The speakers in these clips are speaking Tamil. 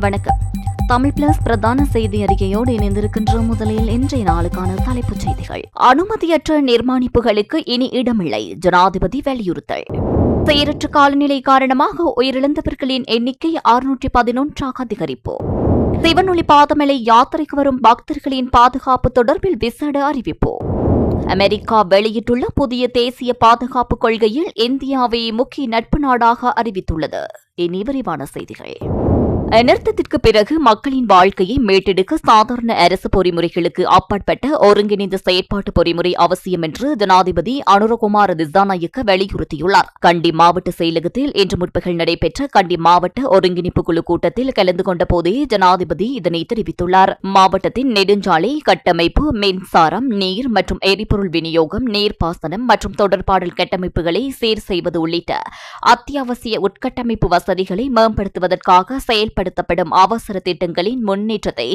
வணக்கம். தமிழ் பிளஸ் பிரதான செய்தி அறிக்கையோடு இணைந்திருக்கின்ற முதலில் இன்றைய நாளுக்கான தலைப்புச் செய்திகள். அனுமதியற்ற நிர்மாணிப்புகளுக்கு இனி இடமில்லை ஜனாதிபதி வலியுறுத்தல். செயலற்ற காலநிலை காரணமாக உயிரிழந்தவர்களின் எண்ணிக்கை அறுநூற்றி பதினொன்றாக அதிகரிப்பு. சிவனொளி பாதமலை யாத்திரைக்கு வரும் பக்தர்களின் பாதுகாப்பு தொடர்பில் விசேட அறிவிப்பு. அமெரிக்கா வெளியிட்டுள்ள புதிய தேசிய பாதுகாப்பு கொள்கையில் இந்தியாவை முக்கிய நட்பு நாடாக அறிவித்துள்ளது. இனி விரிவான செய்திகள். அனர்த்தத்திற்கு பிறகு மக்களின் வாழ்க்கையை மீட்டெடுக்க சாதாரண அரசு பொறிமுறைகளுக்கு அப்பாற்பட்ட ஒருங்கிணைந்த செயற்பாட்டு பொறிமுறை அவசியம் என்று ஜனாதிபதி அனுரகுமார் திசாநாயக்க வலியுறுத்தியுள்ளார். கண்டி மாவட்ட செயலகத்தில் இன்று முற்பகல் நடைபெற்ற கண்டி மாவட்ட ஒருங்கிணைப்பு குழு கூட்டத்தில் கலந்து கொண்ட போதே ஜனாதிபதி இதனை தெரிவித்துள்ளார். மாவட்டத்தின் நெடுஞ்சாலை கட்டமைப்பு மின்சாரம் நீர் மற்றும் எரிபொருள் விநியோகம் நீர்ப்பாசனம் மற்றும் தொடர்பாடல் கட்டமைப்புகளை சீர் செய்வது உள்ளிட்ட அத்தியாவசிய உட்கட்டமைப்பு வசதிகளை மேம்படுத்துவதற்காக செயல்படுத்தப்படும் அவசர திட்டங்களின் முன்னேற்றத்தை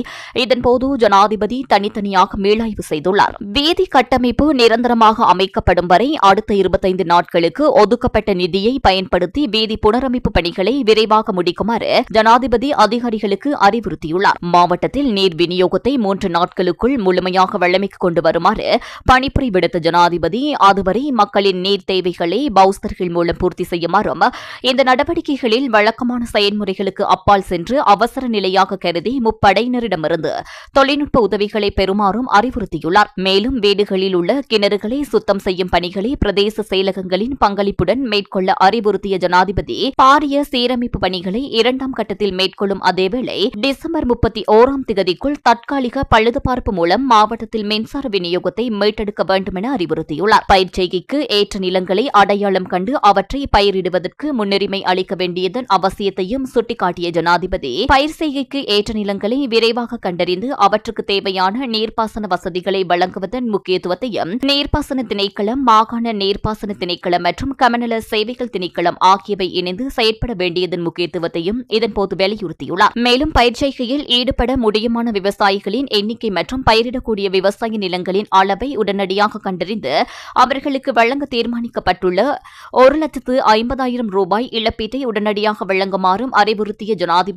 இதன்போது ஜனாதிபதி தனித்தனியாக மீளாய்வு செய்துள்ளார். வீதி கட்டமைப்பு நிரந்தரமாக அமைக்கப்படும் வரை அடுத்த இருபத்தைந்து நாட்களுக்கு ஒதுக்கப்பட்ட நிதியை பயன்படுத்தி வீதி புனரமைப்பு பணிகளை விரைவாக முடிக்குமாறு ஜனாதிபதி அதிகாரிகளுக்கு அறிவுறுத்தியுள்ளார். மாவட்டத்தில் நீர் விநியோகத்தை மூன்று நாட்களுக்குள் முழுமையாக வழமைக்கு கொண்டு வருமாறு பணிப்புரை விடுத்த ஜனாதிபதி அதுவரை மக்களின் நீர் தேவைகளை பவுஸ்தர்கள் மூலம் பூர்த்தி செய்யுமாறும் இந்த நடவடிக்கைகளில் வழக்கமான செயல்முறைகளுக்கு அப்பால் சென்று அவசர நிலையாக கருதி முப்படையினரிடமிருந்து தொழில்நுட்ப உதவிகளை பெறுமாறும் அறிவுறுத்தியுள்ளார். மேலும் வீடுகளில் உள்ள கிணறுகளை சுத்தம் செய்யும் பணிகளை பிரதேச செயலகங்களின் பங்களிப்புடன் மேற்கொள்ள அறிவுறுத்திய ஜனாதிபதி பாரிய சீரமைப்பு பணிகளை இரண்டாம் கட்டத்தில் மேற்கொள்ளும் அதேவேளை டிசம்பர் முப்பத்தி ஓராம் திகதிக்குள் தற்காலிக பழுதுபார்ப்பு மூலம் மாவட்டத்தில் மின்சார விநியோகத்தை மீட்டெடுக்க வேண்டும் என அறிவுறுத்தியுள்ளார் பயிர்ச்செய்கைக்கு ஏற்ற நிலங்களை அடையாளம் கண்டு அவற்றை பயிரிடுவதற்கு முன்னுரிமை அளிக்க வேண்டியதன் அவசியத்தையும் சுட்டிக்காட்டிய ஜனாதிபதி பயிர் செய்கைக்கு ஏற்ற நிலங்களை விரைவாக கண்டறிந்து அவற்றுக்கு தேவையான நீர்ப்பாசன வசதிகளை வழங்குவதன் முக்கியத்துவத்தையும் நீர்ப்பாசன திணைக்களம் மாகாண நீர்ப்பாசன திணைக்களம் மற்றும் கமநல சேவைகள் திணைக்களம் ஆகியவை இணைந்து செயற்பட வேண்டியதன் முக்கியத்துவத்தையும் இதன்போது வலியுறுத்தியுள்ளார் மேலும் பயிர் செய்கையில் ஈடுபட முடியுமான விவசாயிகளின் எண்ணிக்கை மற்றும் பயிரிடக்கூடிய விவசாய நிலங்களின் அளவை உடனடியாக கண்டறிந்து அவர்களுக்கு வழங்க தீர்மானிக்கப்பட்டுள்ள ஒரு லட்சத்து ஐம்பதாயிரம் ரூபாய் இழப்பீட்டை உடனடியாக வழங்குமாறும் அறிவுறுத்திய ஜனாதிபதி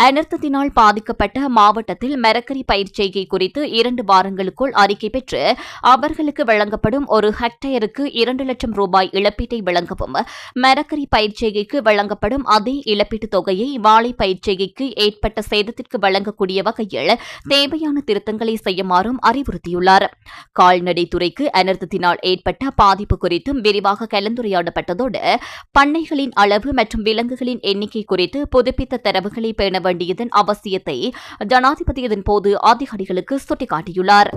அனர்த்தத்தினால் பாதிக்கப்பட்ட மாவட்டத்தில் மரக்கறி பயிர் செய்கை குறித்து இரண்டு வாரங்களுக்குள் அறிக்கை பெற்று அவர்களுக்கு வழங்கப்படும் ஒரு ஹெக்டேருக்கு இரண்டு லட்சம் ரூபாய் இழப்பீட்டை வழங்கவும் மரக்கறி பயிர் செய்கைக்கு வழங்கப்படும் அதே இழப்பீட்டுத் தொகையை வாழை பயிர் செய்கைக்கு ஏற்பட்ட சேதத்திற்கு வழங்கக்கூடிய வகையில் தேவையான திருத்தங்களை செய்யுமாறும் அறிவுறுத்தியுள்ளார். கால்நடை துறைக்கு அனர்த்தத்தினால் ஏற்பட்ட பாதிப்பு குறித்தும் விரிவாக கலந்துரையாடப்பட்டதோடு பண்ணைகளின் அளவு மற்றும் விலங்குகளின் எண்ணிக்கை குறித்து புதுப்பித்த தரவுகளை பேண வேண்டியதன் அவசியத்தை ஜனாதிபதி இதன்போது அதிகாரிகளுக்கு சுட்டிக்காட்டியுள்ளார்.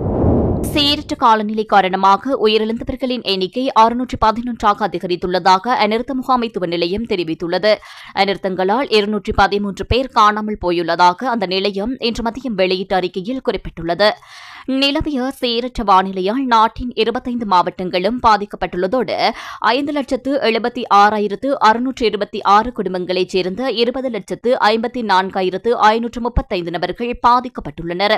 சீரற்ற காலநிலை காரணமாக உயிரிழந்தவர்களின் எண்ணிக்கை அறுநூற்று பதினொன்றாக அதிகரித்துள்ளதாக அனர்த்த முகாமைத்துவ நிலையம் தெரிவித்துள்ளது. அனர்த்தங்களால் இருநூற்றி பதிமூன்று பேர் காணாமல் போயுள்ளதாக அந்த நிலையம் இன்று மதியம் வெளியிட்ட அறிக்கையில் குறிப்பிட்டுள்ளது. நிலவிய சீரற்ற வானிலையால் நாட்டின் இருபத்தைந்து மாவட்டங்களும் பாதிக்கப்பட்டுள்ளதோடு ஐந்து லட்சத்து எழுபத்தி ஆறாயிரத்து அறுநூற்று இருபத்தி ஆறு குடும்பங்களைச் சேர்ந்த இருபது லட்சத்து ஐம்பத்தி நான்காயிரத்து ஐநூற்று முப்பத்தைந்து நபர்கள் பாதிக்கப்பட்டுள்ளனர்.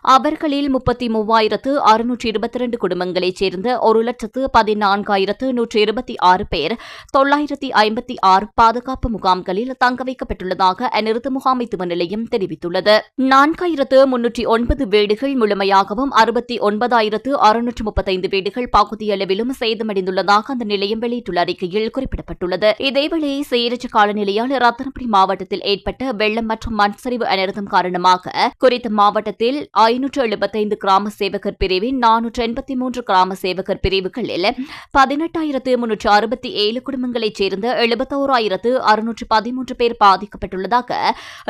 அவர்களில் முப்பத்தி மூவாயிரத்து அறுநூற்று இருபத்தி இரண்டு குடும்பங்களைச் சேர்ந்த ஒரு லட்சத்து பதினான்காயிரத்து நூற்று இருபத்தி ஆறு பேர் தொள்ளாயிரத்தி ஐம்பத்தி ஆறு பாதுகாப்பு முகாம்களில் தங்க வைக்கப்பட்டுள்ளதாக அநிறுத்த முகாமைத்துவ நிலையம் தெரிவித்துள்ளது. நான்காயிரத்து முன்னூற்றி ஒன்பது வீடுகள் முழுமையாகவும் அறுபத்தி ஒன்பதாயிரத்து அறுநூற்று முப்பத்தைந்து வீடுகள் பகுதியளவிலும் சேதமடைந்துள்ளதாக அந்த நிலையம் வெளியிட்டுள்ள அறிக்கையில் குறிப்பிடப்பட்டுள்ளது. இதேவேளை சீரற்ற காலநிலையால் ரத்தனபுரி மாவட்டத்தில் ஏற்பட்ட வெள்ளம் மற்றும் மண் சரிவு அனர்த்தம் காரணமாக குறித்த மாவட்டத்தில் ஐநூற்று எழுபத்தைந்து கிராம சேவகர் பிரிவின் நானூற்று எண்பத்தி மூன்று கிராம சேவகர் பிரிவுகளில் பதினெட்டாயிரத்து முன்னூற்று அறுபத்தி ஏழு குடும்பங்களைச் சேர்ந்த எழுபத்தோராயிரத்து அறுநூற்று பதிமூன்று பேர் பாதிக்கப்பட்டுள்ளதாக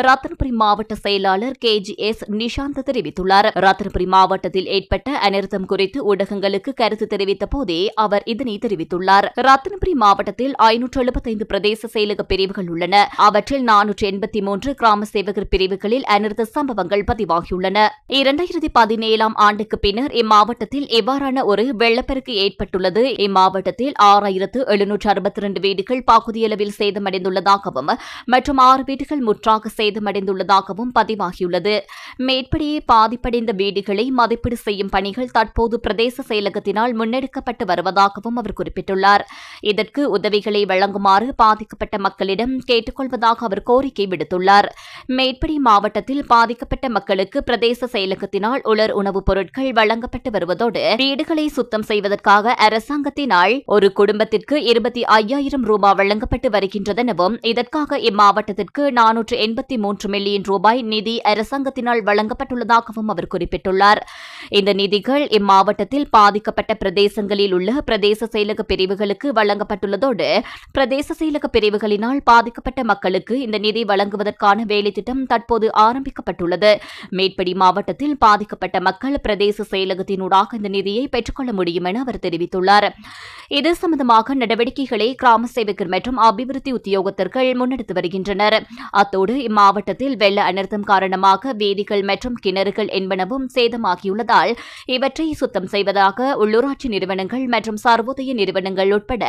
ரத்தனபுரி மாவட்ட செயலாளர் கே ஜி எஸ் நிஷாந்த் தெரிவித்துள்ளார். ரத்தனபுரி மாவட்டத்தில் ஏற்பட்ட அனர்த்தம் குறித்து ஊடகங்களுக்கு கருத்து தெரிவித்த போதே அவர் இதனை தெரிவித்துள்ளார். ரத்தனபுரி மாவட்டத்தில் ஐநூற்று எழுபத்தைந்து பிரதேச செயலக பிரிவுகள் உள்ளன. அவற்றில் நானூற்று எண்பத்தி மூன்று கிராம சேவகர் பிரிவுகளில் அனர்த்த சம்பவங்கள் பதிவாகியுள்ளன. இரண்டாயிரத்தி பதினேழாம் ஆண்டுக்கு பின்னர் இம்மாவட்டத்தில் இவ்வாறான ஒரு வெள்ளப்பெருக்கு ஏற்பட்டுள்ளது. இம்மாவட்டத்தில் ஆறாயிரத்து எழுநூற்று அறுபத்தி இரண்டு வீடுகள் பகுதியளவில் சேதமடைந்துள்ளதாகவும் மற்றும் ஆறு வீடுகள் முற்றாக சேதமடைந்துள்ளதாகவும் பதிவாகியுள்ளது. மேற்படியே பாதிப்படைந்த வீடுகளை நிலைமைகளை மதிப்பீடு செய்யும் பணிகள் தற்போது பிரதேச செயலகத்தினால் முன்னெடுக்கப்பட்டு வருவதாகவும் அவர் குறிப்பிட்டுள்ளார். இதற்கு உதவிகளை வழங்குமாறு பாதிக்கப்பட்ட மக்களிடம் கேட்டுக்கொள்வதாக அவர் கோரிக்கை விடுத்துள்ளார். மேற்படி மாவட்டத்தில் பாதிக்கப்பட்ட மக்களுக்கு பிரதேச செயலகத்தினால் உலர் உணவுப் பொருட்கள் வழங்கப்பட்டு வருவதோடு வீடுகளை சுத்தம் செய்வதற்காக அரசாங்கத்தினால் ஒரு குடும்பத்திற்கு இருபத்தி ஐயாயிரம் ரூபாய் வழங்கப்பட்டு வருகின்றதெனவும் இதற்காக இம்மாவட்டத்திற்கு நானூற்று எண்பத்தி மூன்று மில்லியன் ரூபாய் நிதி அரசாங்கத்தினால் வழங்கப்பட்டுள்ளதாகவும் அவர் குறிப்பிட்டுள்ளார். இந்த நிதிகள் இம்மாவட்டத்தில் பாதிக்கப்பட்ட பிரதேசங்களில் உள்ள பிரதேச செயலக பிரிவுகளுக்கு வழங்கப்பட்டுள்ளதோடு பிரதேச செயலக பிரிவுகளினால் பாதிக்கப்பட்ட மக்களுக்கு இந்த நிதி வழங்குவதற்கான வேலைத்திட்டம் தற்போது ஆரம்பிக்கப்பட்டுள்ளது. மேற்படி மாவட்டத்தில் பாதிக்கப்பட்ட மக்கள் பிரதேச செயலகத்தினூடாக இந்த நிதியை பெற்றுக்கொள்ள முடியும் என அவர் தெரிவித்துள்ளார். இது சம்பந்தமாக நடவடிக்கைகளை கிராம சேவகர் மற்றும் அபிவிருத்தி உத்தியோகத்தர்கள் முன்னெடுத்து வருகின்றனர். அத்தோடு இம்மாவட்டத்தில் வெள்ள அனர்த்தம் காரணமாக வேதிகள் மற்றும் கிணறுகள் என்பனவும் சேதம் அதிகமாகியுள்ளதால் இவற்றை சுத்தம் செய்வதாக உள்ளூராட்சி நிறுவனங்கள் மற்றும் சர்வோதய நிறுவனங்கள் உட்பட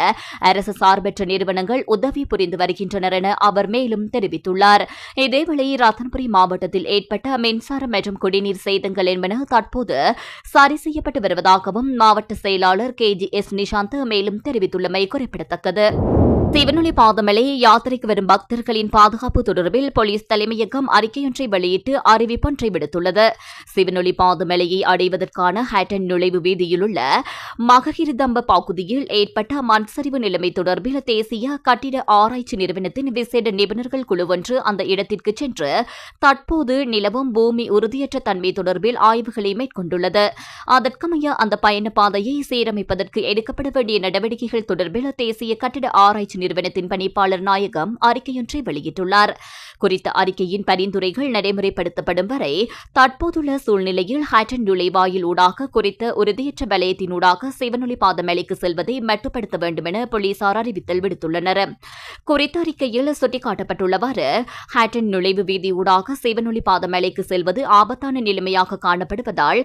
அரசு சார்பற்ற நிறுவனங்கள் உதவி புரிந்து வருகின்றனர் என அவர் மேலும் தெரிவித்துள்ளார். இதேவேளை ரத்தன்புரி மாவட்டத்தில் ஏற்பட்ட மின்சாரம் மற்றும் குடிநீர் சேதங்கள் என்பன தற்போது சரி செய்யப்பட்டு வருவதாகவும் மாவட்ட செயலாளர் கே ஜி எஸ் நிஷாந்த் மேலும் தெரிவித்துள்ளமை குறிப்பிடத்தக்கது. சிவனொளி பாதமலை யாத்திரைக்கு வரும் பக்தர்களின் பாதுகாப்பு தொடர்பில் போலீஸ் தலைமையகம் அறிக்கையொன்றை வெளியிட்டு அறிவிப்பொன்றை விடுத்துள்ளது. சிவனொளி பாதமலையை அடைவதற்கான ஹேட்டன் நுழைவு வீதியிலுள்ள மககிருதம்ப பகுதியில் ஏற்பட்ட மண் சரிவு நிலைமை தொடர்பில் தேசிய கட்டிட ஆராய்ச்சி நிறுவனத்தின் விசேட நிபுணர்கள் குழு ஒன்று அந்த இடத்திற்கு சென்று தற்போது நிலவும் பூமி உறுதியற்ற தன்மை தொடர்பில் ஆய்வுகளை மேற்கொண்டுள்ளது. அதற்கமைய அந்த பயண பாதையை சீரமைப்பதற்கு எடுக்கப்பட வேண்டிய நடவடிக்கைகள் தொடர்பில் தேசிய கட்டிட ஆராய்ச்சி நிறுவனத்தின் பணிப்பாளர் நாயகம் அறிக்கையொன்றை வெளியிட்டுள்ளார். குறித்த அறிக்கையின் பரிந்துரைகள் நடைமுறைப்படுத்தப்படும் வரை தற்போதுள்ள சூழ்நிலையில் ஹைட்டன் நுழைவாயில் ஊடாக குறித்த உறுதியற்ற வலயத்தினூடாக சிவனொலி பாதமலைக்கு செல்வதை மட்டுப்படுத்த வேண்டும் என போலீசார் அறிவித்தல் விடுத்துள்ளனர். குறித்த அறிக்கையில் சுட்டிக்காட்டப்பட்டுள்ளவாறு ஹாட்டன் நுழைவு வீதி ஊடாக சிவனொலி பாதமலைக்கு செல்வது ஆபத்தான நிலைமையாக காணப்படுவதால்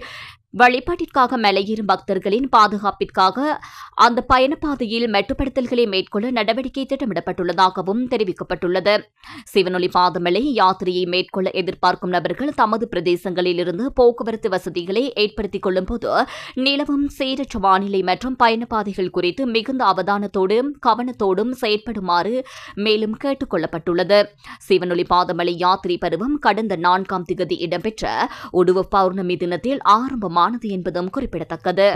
வழிபாட்டிற்காக மலையேறும் பக்தர்களின் பாதுகாப்பிற்காக அந்த பயணப்பாதையில் மெட்டுப்படுத்தல்களை மேற்கொள்ள நடவடிக்கை திட்டமிடப்பட்டுள்ளதாகவும் தெரிவிக்கப்பட்டுள்ளது. சிவனொலி பாதமலை யாத்திரையை மேற்கொள்ள எதிர்பார்க்கும் நபர்கள் தமது பிரதேசங்களில் இருந்து போக்குவரத்து வசதிகளை ஏற்படுத்திக் கொள்ளும்போது நிலவும் சீரற்ற வானிலை மற்றும் பயணப்பாதைகள் குறித்து மிகுந்த அவதானத்தோடும் கவனத்தோடும் செயற்படுமாறு மேலும் கேட்டுக் கொள்ளப்பட்டுள்ளது. சிவனொலி பாதமலை யாத்திரை பருவம் கடந்த நான்காம் திகதி இடம்பெற்ற உடுவ பௌர்ணமி தினத்தில் ஆரம்பமாக அதிகமானது என்பதும் குறிப்பிடத்தக்கது.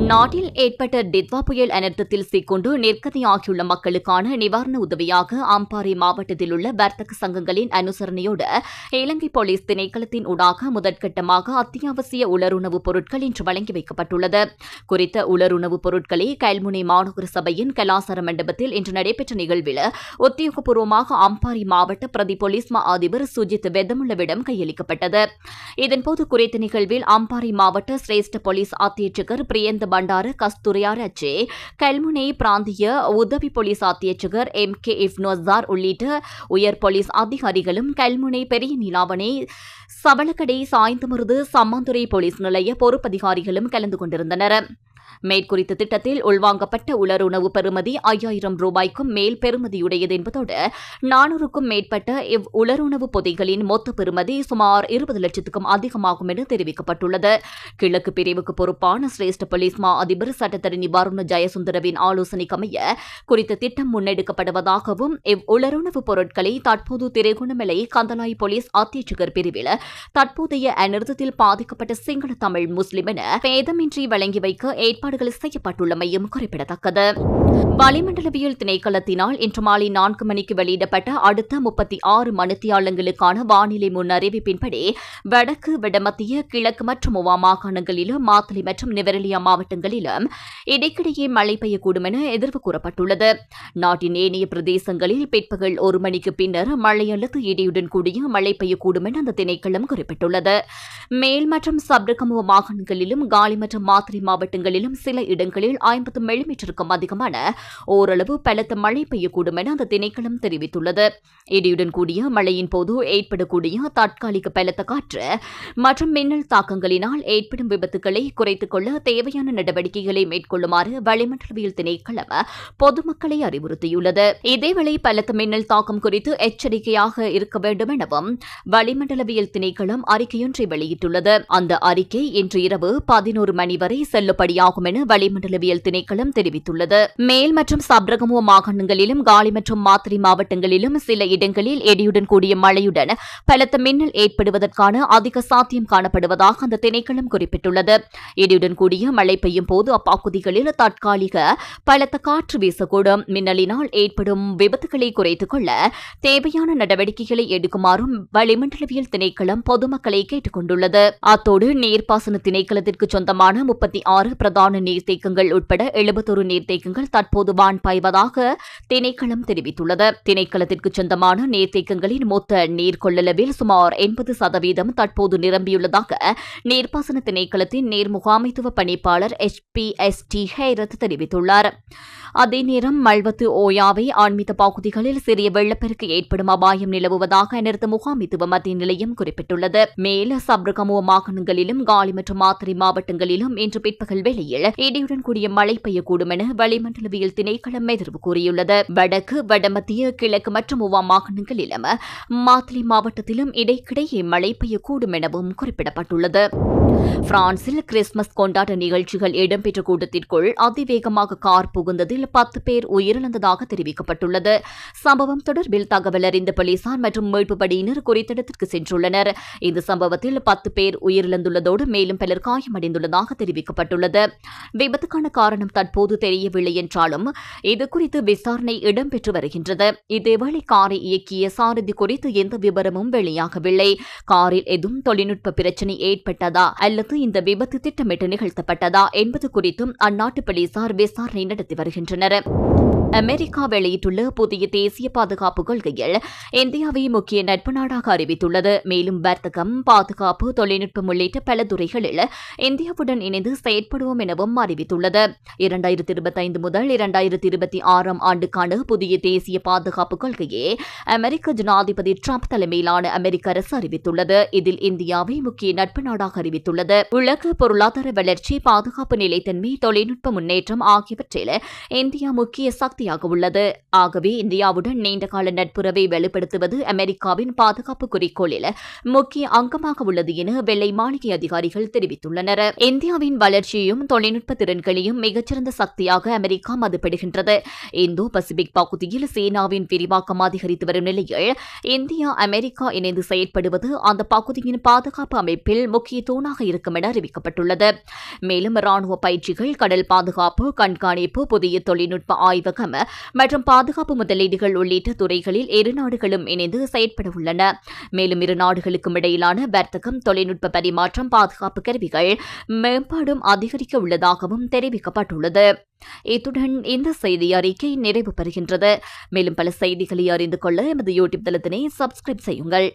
நாட்டில் ஏற்பட்ட டித்வா புயல் அனர்த்தத்தில் சிக்கொண்டு நிர்கதியாகியுள்ள மக்களுக்கான நிவாரண உதவியாக அம்பாறை மாவட்டத்தில் உள்ள வர்த்தக சங்கங்களின் அனுசரணையோடு இலங்கை போலீஸ் திணைக்களத்தின் ஊடாக முதற்கட்டமாக அத்தியாவசிய உலருணவுப் பொருட்கள் இன்று வழங்கி வைக்கப்பட்டுள்ளது. குறித்த உலருணவுப் பொருட்களை கல்முனை மாநகர சபையின் கலாசார மண்டபத்தில் இன்று நடைபெற்ற நிகழ்வில் உத்தியோகபூர்வமாக அம்பாறை மாவட்ட பிரதி போலீஸ் மா அதிபர் சுஜித் வெதமுள்ளவிடம் கையளிக்கப்பட்டது. இதன்போது குறித்த நிகழ்வில் அம்பாறை மாவட்ட சிரேஷ்ட போலீஸ் அத்தியட்சகர் பிரியந்த பண்டார கஸ்தூரியாரச்சே கல்முனை பிராந்திய உதவி போலீஸ் அத்தியட்சகர் எம் கே இஃப்னோசார் உள்ளிட்ட உயர் போலீஸ் அதிகாரிகளும் கல்முனை பெரிய நிலாவணை சவளக்கடை சாய்ந்தமருது சம்மாந்துறை போலீஸ் நிலைய பொறுப்பதிகாரிகளும் கலந்து கொண்டிருந்தனர். மேற்குறித்த திட்டத்தில் உள்வாங்கப்பட்ட உலருணவு பெறுமதி ஐயாயிரம் ரூபாய்க்கும் மேல் பெறுமதியுடையது என்பதோடு நானூறுக்கும் மேற்பட்ட இவ் உலருணவு பொதிகளின் மொத்த பெறுமதி சுமார் இருபது லட்சத்துக்கும் அதிகமாகும் என தெரிவிக்கப்பட்டுள்ளது. கிழக்கு பிரிவுக்கு பொறுப்பான சிரேஷ்ட போலீஸ் மா அதிபர் சட்டத்தரணி வருண ஜெயசுந்தரவின் ஆலோசனைக்கமைய குறித்த திட்டம் முன்னெடுக்கப்படுவதாகவும் இவ் உலருணவு பொருட்களை தற்போது திரைகுணமலை கந்தலாய் போலீஸ் அத்தியட்சகர் பிரிவில் தற்போதைய அநிறுத்தத்தில் பாதிக்கப்பட்ட சிங்கள தமிழ் முஸ்லிம் என பேதமின்றி வழங்கி வைக்க ஏற்பாடுகள் செய்யப்பட்டுள்ளமையும் குறிப்பிடத்தக்கது. வளிமண்டலவியல் திணைக்களத்தினால் இன்று மாலை நான்கு மணிக்கு வெளியிடப்பட்ட அடுத்த முப்பத்தி ஆறு மணித்தியாலங்களுக்கான வானிலை முன்னறிவிப்பின்படி வடக்கு வடமத்திய கிழக்கு மற்றும் உவா மாகாணங்களிலும் மாத்தளை மற்றும் நெவரலியா மாவட்டங்களிலும் இடைக்கிடையே மழை பெய்யக்கூடும் என எதிர்வு கூறப்பட்டுள்ளது. நாட்டின் ஏனைய பிரதேசங்களில் பிற்பகல் ஒரு மணிக்கு பின்னர் மழை அல்லது இடியுடன் கூடிய மழை பெய்யக்கூடும் என அந்த திணைக்களம் குறிப்பிட்டுள்ளது. மேல் மற்றும் சப்ரகமுக மாகாணங்களிலும் காலி மற்றும் மாத்திரை மாவட்டங்களிலும் மேலும் சில இடங்களில் ஐம்பது மில்லிமீட்டருக்கும் அதிகமான ஓரளவு பலத்த மழை பெய்யக்கூடும் என அந்த திணைக்களம் தெரிவித்துள்ளது. இடியுடன் கூடிய மழையின் போது ஏற்படக்கூடிய தற்காலிக பலத்த காற்று மற்றும் மின்னல் தாக்கங்களினால் ஏற்படும் விபத்துக்களை குறைத்துக் கொள்ள தேவையான நடவடிக்கைகளை மேற்கொள்ளுமாறு வளிமண்டலவியல் திணைக்களம் பொதுமக்களை அறிவுறுத்தியுள்ளது. இதேவேளை பலத்த மின்னல் தாக்கம் குறித்து எச்சரிக்கையாக இருக்க வேண்டும் எனவும் வளிமண்டலவியல் திணைக்களம் அறிக்கையொன்றை வெளியிட்டுள்ளது. அந்த அறிக்கை இன்று இரவு பதினோரு மணி வரை செல்லுபடியாகும். என வளிமண்டலவியல் திணைக்களம் தெரிவித்துள்ளது. மேல் மற்றும் சப்ரகமுவ மாகாணங்களிலும் காலி மற்றும் மாத்திரை மாவட்டங்களிலும் சில இடங்களில் இடியுடன் கூடிய மழையுடன் பலத்த மின்னல் ஏற்படுவதற்கான அதிக சாத்தியம் காணப்படுவதாக அந்த திணைக்களம் குறிப்பிட்டுள்ளது. இடியுடன் கூடிய மழை பெய்யும் போது அப்பகுதிகளில் தற்காலிக பலத்த காற்று வீசக்கூடும். மின்னலினால் ஏற்படும் விபத்துகளை குறைத்துக் கொள்ள தேவையான நடவடிக்கைகளை எடுக்குமாறும் வளிமண்டலவியல் திணைக்களம் பொதுமக்களை கேட்டுக் கொண்டுள்ளது அத்தோடு நீர்ப்பாசன திணைக்களத்திற்கு சொந்தமான முப்பத்தி ஆறு பிரதான நீர்த்தேக்கங்கள் உட்பட எழுபத்தொரு நீர்த்தேக்கங்கள் தற்போது வான் பாய்வதாக திணைக்களம் தெரிவித்துள்ளது. திணைக்களத்திற்கு சொந்தமான நீர்த்தேக்கங்களின் மொத்த நீர் கொள்ளளவில் சுமார் எண்பது சதவீதம் தற்போது நிரம்பியுள்ளதாக நீர்ப்பாசன திணைக்களத்தின் நீர் முகாமைத்துவ பணிப்பாளர் H. P. S. D. Herath தெரிவித்துள்ளார். அதே நேரம் மல்வத்து ஓயாவை ஆன்மீக பகுதிகளில் சிறிய வெள்ளப்பெருக்கு ஏற்படும் அபாயம் நிலவுவதாக அனர்த்த முகாமித்துவ மத்திய நிலையம் குறிப்பிட்டுள்ளது. மேல சப்ரகமோ மாகாணங்களிலும் காலி மற்றும் மாத்திரை மாவட்டங்களிலும் இன்று பிற்பகல் வேளையில் இடியுடன் கூடிய மழை பெய்யக்கூடும் என வளிமண்டலவியல் திணைக்களம் எதிர்வு கூறியுள்ளது. வடக்கு வடமத்திய கிழக்கு மற்றும் உவா மாகாணங்களிலும் மாத்திரை மாவட்டத்திலும் இடைக்கிடையே மழை பெய்யக்கூடும் எனவும் குறிப்பிடப்பட்டுள்ளது. பிரான்சில் கிறிஸ்துமஸ் கொண்டாட்ட நிகழ்ச்சிகள் இடம்பெற்ற கூட்டத்திற்குள் அதிவேகமாக கார் புகுந்ததில் பத்து பேர் உயிரிழந்ததாக தெரிவிக்கப்பட்டுள்ளது. சம்பவம் தொடர்பில் தகவல் அறிந்த போலீசார் மற்றும் மீட்பு படையினர் குறித்த இடத்திற்கு சென்றுள்ளனர். இந்த சம்பவத்தில் பத்து பேர் உயிரிழந்துள்ளதோடு மேலும் பலர் காயமடைந்துள்ளதாக தெரிவிக்கப்பட்டுள்ளது. விபத்துக்கான காரணம் தற்போது தெரியவில்லை என்றாலும் இதுகுறித்து விசாரணை இடம்பெற்று வருகின்றது. இதேவேளை காரை இயக்கிய சாரதி குறித்து எந்த விவரமும் வெளியாகவில்லை. காரில் எதுவும் தொழில்நுட்ப பிரச்சினை ஏற்பட்டதா அல்லது இந்த விபத்து திட்டமிட்டு நிகழ்த்தப்பட்டதா என்பது குறித்தும் அந்நாட்டு போலீசார் விசாரணை நடத்தி வருகின்றனர். அமெரிக்கா வெளியிட்டுள்ள புதிய தேசிய பாதுகாப்பு கொள்கையில் இந்தியாவை முக்கிய நட்பு நாடாக அறிவித்துள்ளது. மேலும் வர்த்தகம் பாதுகாப்பு தொழில்நுட்பம் உள்ளிட்ட பல துறைகளில் இந்தியாவுடன் இணைந்து செயற்படுவோம் என எனவும் அறிவித்துள்ளது. இரண்டாயிரத்தி இருபத்தைந்து முதல் இரண்டாயிரத்தி இருபத்தி ஆறாம் ஆண்டுக்கான புதிய தேசிய பாதுகாப்பு கொள்கையை அமெரிக்க ஜனாதிபதி டிரம்ப் தலைமையிலான அமெரிக்க அரசு அறிவித்துள்ளது. இதில் இந்தியாவை முக்கிய நட்பு நாடாக அறிவித்துள்ளது. உலக பொருளாதார வளர்ச்சி பாதுகாப்பு நிலைத்தன்மை தொழில்நுட்ப முன்னேற்றம் ஆகியவற்றில் இந்தியா முக்கிய சக்தியாக உள்ளது. ஆகவே இந்தியாவுடன் நீண்டகால நட்புறவை வெளிப்படுத்துவது அமெரிக்காவின் பாதுகாப்பு குறிக்கோளில் முக்கிய அங்கமாக உள்ளது என வெள்ளை மாளிகை அதிகாரிகள் தெரிவித்துள்ளனர். இந்தியாவின் வளர்ச்சியையும் தொழில்நுட்ப திறன்களையும் மிகச்சிறந்த சக்தியாக அமெரிக்கா மதிப்பிடுகின்றது. இந்தோ பசிபிக் பகுதியில் சீனாவின் விரிவாக்கம் அதிகரித்து வரும் நிலையில் இந்தியா அமெரிக்கா இணைந்து செயற்படுவது அந்த பகுதியின் பாதுகாப்பு அமைப்பில் முக்கிய தூணாக இருக்கும் என அறிவிக்கப்பட்டுள்ளது. மேலும் ராணுவ பயிற்சிகள் கடல் பாதுகாப்பு கண்காணிப்பு புதிய தொழில்நுட்ப ஆய்வகம் மற்றும் பாதுகாப்பு முதலீடுகள் உள்ளிட்ட துறைகளில் இரு நாடுகளும் இணைந்து செயற்பட உள்ளன. மேலும் இரு நாடுகளுக்கும் இடையிலான வர்த்தகம் தொழில்நுட்ப பரிமாற்றம் பாதுகாப்பு கருவிகள் மேம்பாடும் அதிகரிக்க உள்ளதாகவும் தெரிவிக்கப்பட்டுள்ளது. இத்துடன் இந்த செய்தி அறிக்கை நிறைவு பெறுகின்றது. மேலும் பல செய்திகளை அறிந்து கொள்ள எமது யூடியூப் தளத்தினை சப்ஸ்கிரைப் செய்யுங்கள்.